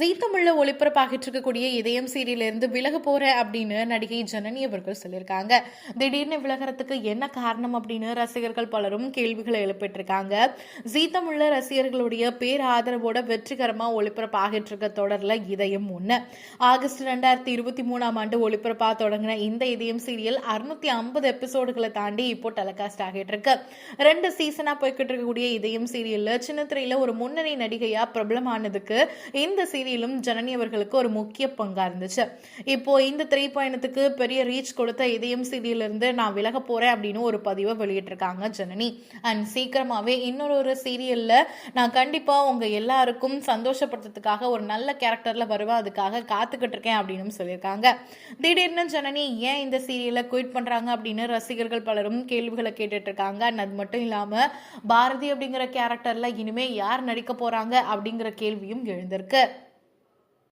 ஜீ தமிழ்ல ஒளிபரப்பாகிட்டு இருக்கக்கூடிய இதயம் சீரியல இருந்து விலக போறேன் அப்படின்னு நடிகை ஜனனி அவர்கள் சொல்லியிருக்காங்க. திடீர்னு விலகிறதுக்கு என்ன காரணம் அப்படின்னு ரசிகர்கள் பலரும் கேள்விகளை எழுப்பிட்டு இருக்காங்க ஜீ தமிழ்ல ரசிகர்களுடைய பேர் ஆதரவோட வெற்றிகரமா ஒளிபரப்பாகிட்டு இருக்க தொடர்ல இதயம் ஒண்ணு. ஆகஸ்ட் ரெண்டாயிரத்தி இருபத்தி மூணாம் ஆண்டு ஒளிபரப்பா தொடங்கின இந்த இதயம் சீரியல் அறுநூத்தி ஐம்பது எபிசோடுகளை தாண்டி இப்போ டெலிகாஸ்ட் ஆகிட்டு இருக்கு. ரெண்டு சீசனா போய்கிட்டு இருக்கக்கூடிய இதயம் சீரியல்ல சின்ன திரையில ஒரு முன்னணி நடிகையா பிரபலமானதுக்கு இந்த செய்தியிலும் ஜனனி அவர்களுக்கு ஒரு முக்கிய பங்கா இருந்துச்சு. இப்போ இந்த திரைப்பயணத்துக்கு பெரிய ரீச் கொடுத்த இதயம் செய்தியிலிருந்து நான் விலக போறேன் அப்படின்னு ஒரு பதிவை வெளியிட்டிருக்காங்க ஜனனி. அண்ட் சீக்கிரமாவே இன்னொரு ஒரு சீரியல்ல நான் கண்டிப்பா உங்க எல்லாருக்கும் சந்தோஷப்படுத்துறதுக்காக ஒரு நல்ல கேரக்டர்ல வருவேன் அதுக்காக காத்துக்கிட்டு இருக்கேன் அப்படின்னு சொல்லியிருக்காங்க. திடீர்னு ஜனனி ஏன் இந்த சீரியலை குயிட் பண்றாங்க அப்படின்னு ரசிகர்கள் பலரும் கேள்விகளை கேட்டுட்டு இருக்காங்க அண்ட் அது மட்டும் இல்லாம பாரதி அப்படிங்கிற கேரக்டர்ல இனிமே யார் நடிக்க போறாங்க அப்படிங்கிற கேள்வியும் எழுந்திருக்கு.